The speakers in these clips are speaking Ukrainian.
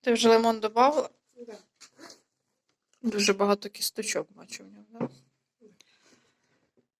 Ти вже лимон додавала? Да. Дуже багато кісточок бачу в ньому. Да?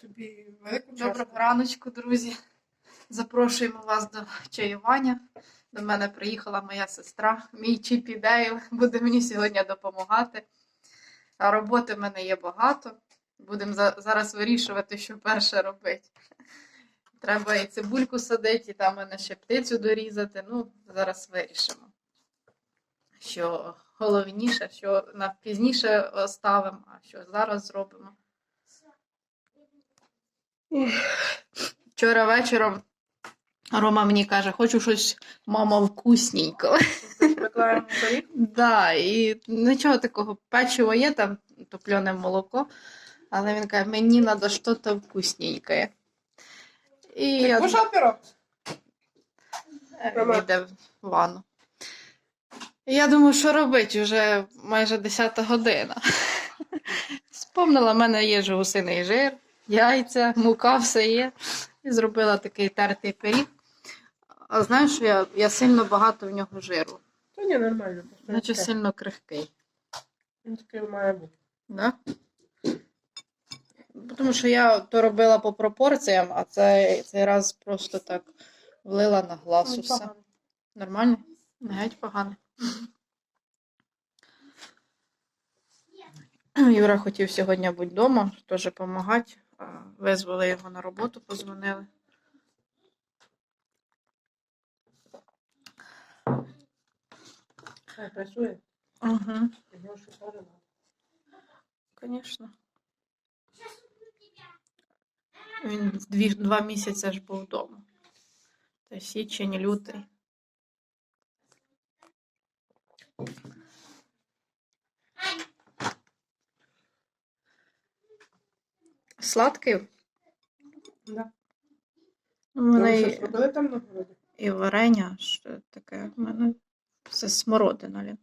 Тобі велику Доброго раночку, друзі. Запрошуємо вас до чаювання. До мене приїхала моя сестра, мій Чіпі Дейл, буде мені сьогодні допомагати. А роботи в мене є багато. Будемо за- зараз вирішувати, що перше робити. Треба і цибульку садити, і там мене ще птицю дорізати. Ну, зараз вирішимо. Що головніше, що на пізніше оставимо, а що зараз зробимо. Вчора вечором Рома мені каже, хочу щось, мама, пиріг? Да, і нічого такого. Печиво є, там топлене молоко, але він каже, мені треба щось вкусненьке. І Ти я кушав пирог? Е, в ванну. Я думаю, що робити вже майже 10 година. Спомнила, в мене є ж гусиний жир, яйця, мука, все є. І зробила такий тертий пиріг. А знаєш, що я, я сильно багато в нього жиру, Та ні, нормально. таке. сильно крихкий. Він такий має бути. Да? Тому що я то робила по пропорціям, а цей, цей раз просто так влила на глаз усе. Нормально? Не геть погано. Юра хотів сьогодні бути вдома, теж допомагати. Визвали його на роботу, позвонили. Працює. Угу, звісно. Він дві, два місяці ж був вдома. Це січень, лютий. Сладкий? Да. У мене і, там і варення, що таке. У мене все смородина. Лін.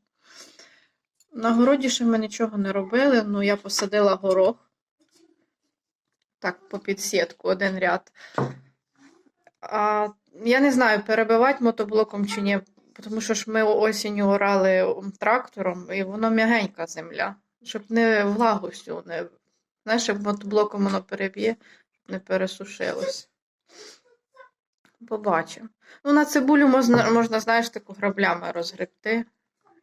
На городі ще ми нічого не робили, ну я посадила горох. Так, по підсітку, один ряд. А, я не знаю, перебивати мотоблоком чи ні, тому що ж ми осінню орали трактором, і воно м'ягенька земля, щоб не влагу всю не. Знаєш, як мотоблоком воно переб'є, щоб не пересушилось. Побачимо. Ну, на цибулю можна, можна, знаєш, таку граблями розгребти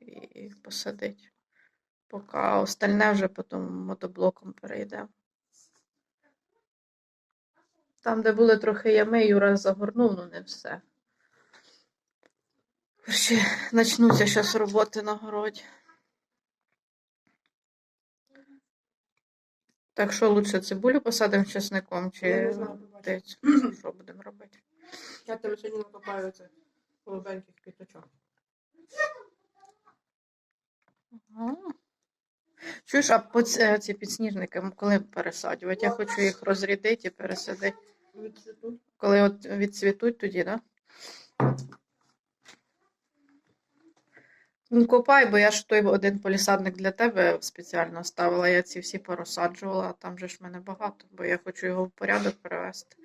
і посадити. Поки остальне вже потім мотоблоком перейде. Там, де були трохи ями, Юра загорнув, ну не все. Ще почнуться зараз роботи на городі. Так що лучше цибулю посадимо з чесником Я чи не знаю, птицю? Що будемо робити? Я тебе сьогодні накопаю це голубеньких квіточок. Ага. Чуєш, а по ц- ці підсніжники коли пересаджувати? Я хочу їх розрядити і пересадити. Коли от відцвітуть тоді, так? Да? Ну, копай, бо я ж той один полісадник для тебе спеціально ставила. Я ці всі порозсаджувала, а там же ж мене багато, бо я хочу його в порядок привести.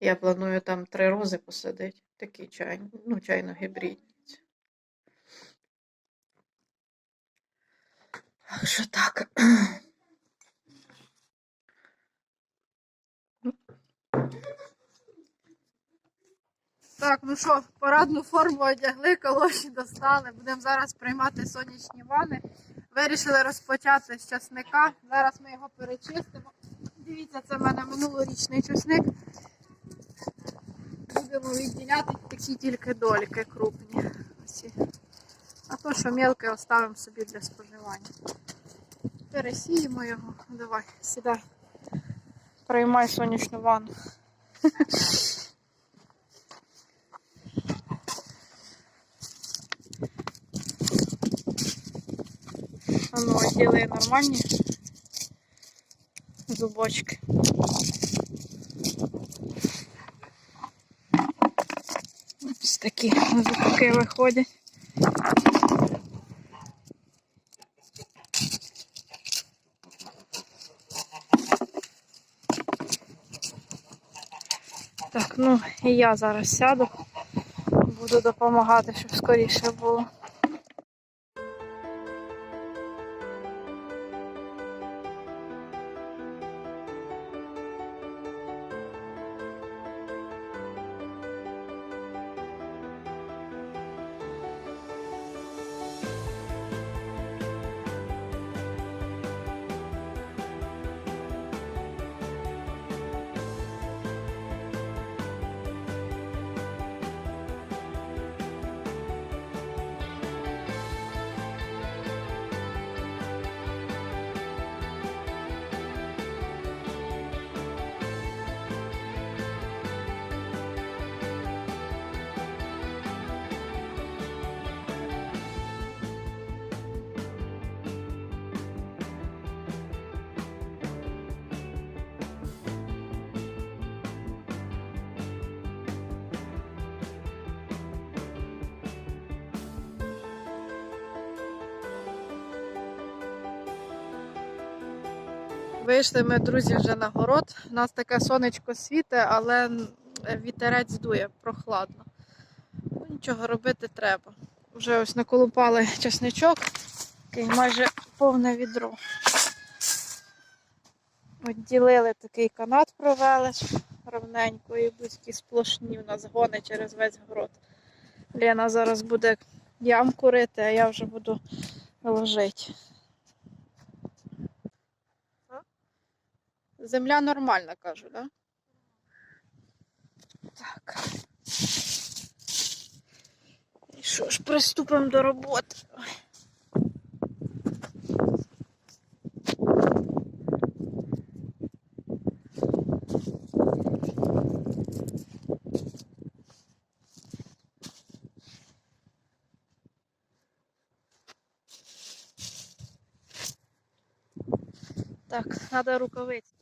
Я планую там три рози посадити. Такі чайні, ну, чайно-гібридні. Так що так. Так, ну що, парадну форму одягли, калоші достали. Будемо зараз приймати сонячні вани. Вирішили розпочати з часника. Зараз ми його перечистимо. Дивіться, це в мене минулорічний часник. Будемо відділяти такі тільки дольки крупні. Оці. А то, що мелке, оставимо собі для споживання. Пересіємо його. Давай, сідай. Приймай сонячну ванну. Ну, нормальні зубочки. Ось такі зубки виходять. Так, ну і я зараз сяду, буду допомагати, щоб скоріше було. Вийшли ми, друзі, вже на город. У нас таке сонечко світе, але вітерець дує прохладно. Ну, нічого робити треба. Вже ось наколупали чесничок, такий майже повне відро. Відділили такий канат провели ровненько і близькі сплошні у нас гони через весь город. Лена зараз буде ямку рити, а я вже буду ложити. Земля нормальна, кажу, да? Так. І що ж, приступимо до роботи. Так, треба рукавиці.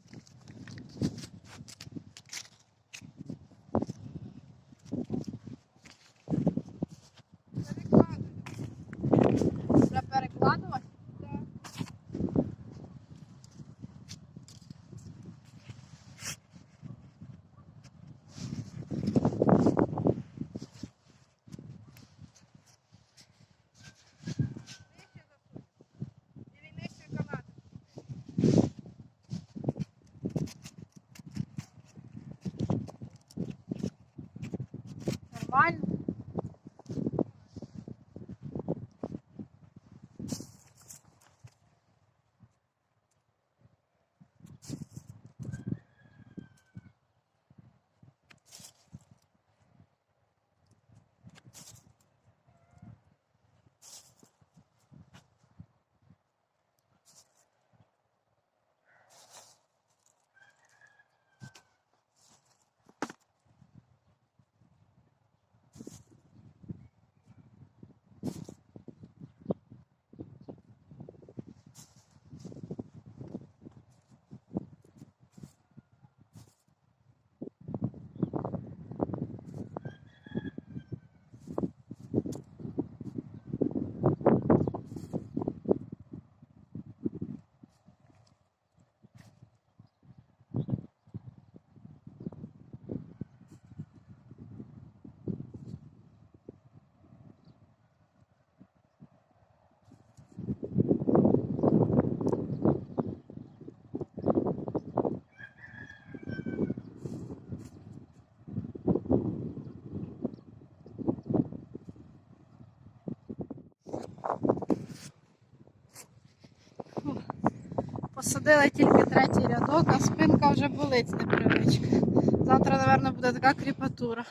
Посадила тільки третій рядок, а спинка вже болить з непривички. Завтра, мабуть, буде така кріпатура.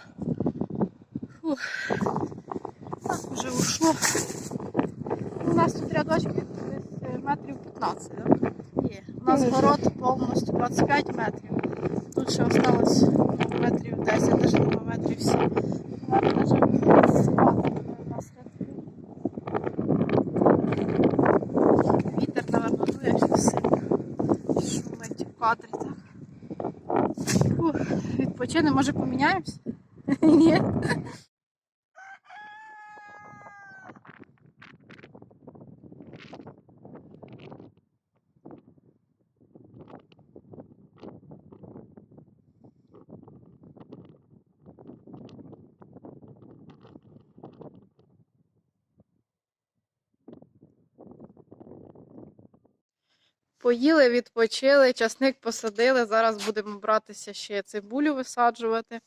Фух. Так, вже ушло. У нас тут рядочки десь е, метрів 15, так? Є. У нас Ну, город повністю 25 метрів. Тут ще осталось метрів 10, навіть метрів 7. Ладно, вже спати у нас рядки. Вітер, напевно, дує щось сильно. Кадрі відпочинемо, може поміняємось? Ні. Поїли, відпочили, часник посадили. Зараз будемо братися ще цибулю висаджувати.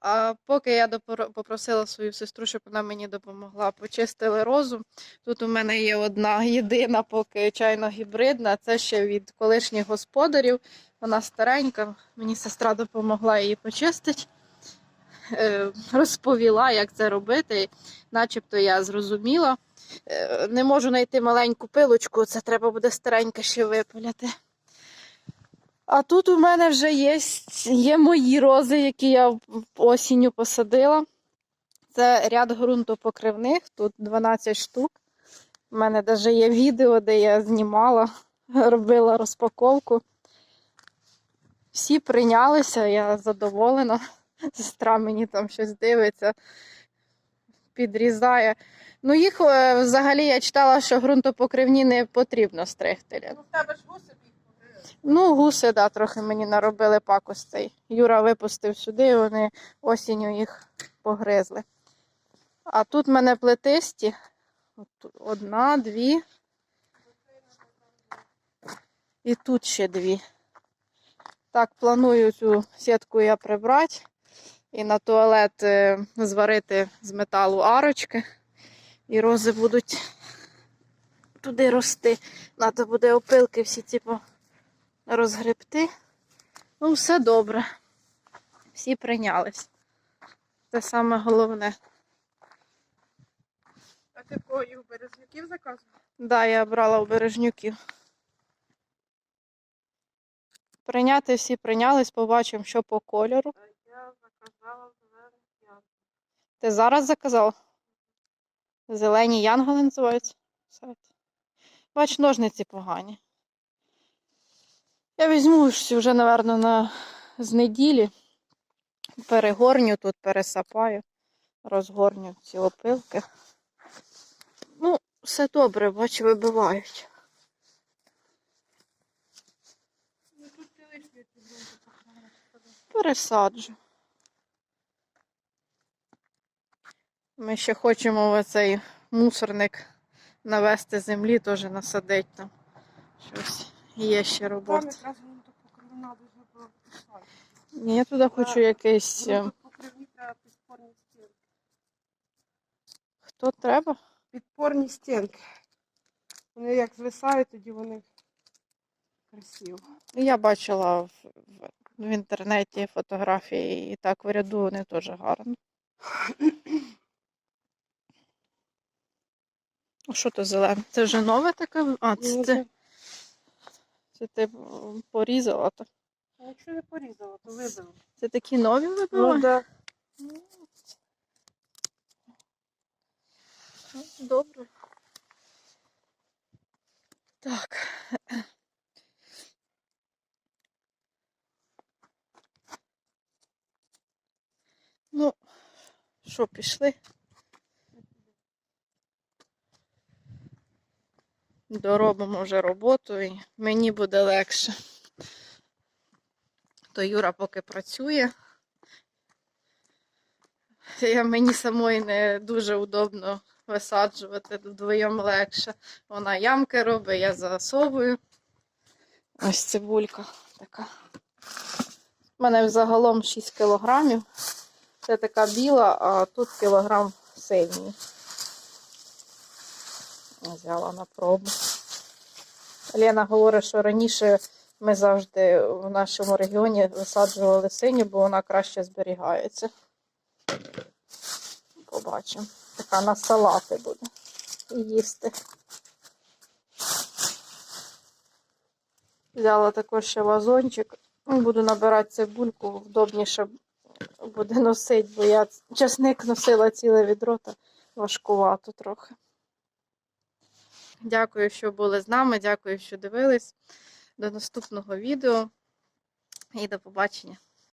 А поки я попросила свою сестру, щоб вона мені допомогла, почистили розу. Тут у мене є одна єдина, поки чайно-гібридна. Це ще від колишніх господарів. Вона старенька. Мені сестра допомогла її почистити. Е, Розповіла, як це робити. Начебто я зрозуміла. Е, Не можу знайти маленьку пилочку, це треба буде стареньке ще випиляти. А тут у мене вже є, є мої рози, які я осінню посадила. Це ряд ґрунтопокривних, тут 12 штук. У мене навіть є відео, де я знімала, робила розпаковку. Всі прийнялися, я задоволена. Сестра мені там щось дивиться, підрізає. Ну, їх е, взагалі я читала, що ґрунтопокривні не потрібно стригти. Ну в тебе ж гуси. Ну, гуси, да, трохи мені наробили пакостей. Юра випустив сюди, і вони осінню їх погризли. А тут в мене плетисті. От Одна, дві. І тут ще дві. Так, планую цю сітку я прибрати і на туалет е, зварити з металу арочки. І рози будуть туди рости. Треба буде опилки всі ці розгребти. Ну, все добре. Всі прийнялись. Це саме головне. А ти кого і у березняків заказував? Да, я брала у бережнюків. Прийняти всі прийнялись, побачимо, що по кольору. Я заказала зелений яблук. Ти зараз заказав? Зелені янголи називаються. Бач, ножниці погані. Я візьму вже, напевно, на... з неділі. Перегорню тут, пересапаю, розгорню ці опилки. Ну, все добре, бач, вибивають. Ну тут ти лишнє ти будеш поховати. Пересаджу. Ми ще хочемо в цей мусорник навести землі, теж насадити там. Щось є ще Там робота. якраз воно тут покривна дуже було. Ні, я туди хочу якийсь. е, покривні треба підпорні стінки. Хто треба? Підпорні стінки. Вони як звисають, тоді вони красиво. Я бачила в, в, в інтернеті фотографії і так в ряду вони теж гарно. Що то зелене? Це вже нове таке? А, це, це, це ти порізала. то. А Якщо не порізала, то вибила. Це такі нові вибили? Ну, да. Ну, Добре. Так. Ну, що, пішли? Доробимо вже роботу і мені буде легше. То Юра поки працює. Я, мені самої не дуже удобно висаджувати, вдвоєм легше. Вона ямки робить, я засовую. Ось цибулька така. У мене загалом 6 кілограмів. Це така біла, а тут кілограм синій. Взяла на пробу. Лена говорить, що раніше ми завжди в нашому регіоні висаджували синю, бо вона краще зберігається. Побачимо. Така на салати буде їсти. Взяла також ще вазончик. Буду набирати цибульку, вдобніше буде носити, бо я часник носила ціле відро, та важкувато трохи. Дякую, що були з нами. Дякую, що дивились. До наступного відео і до побачення.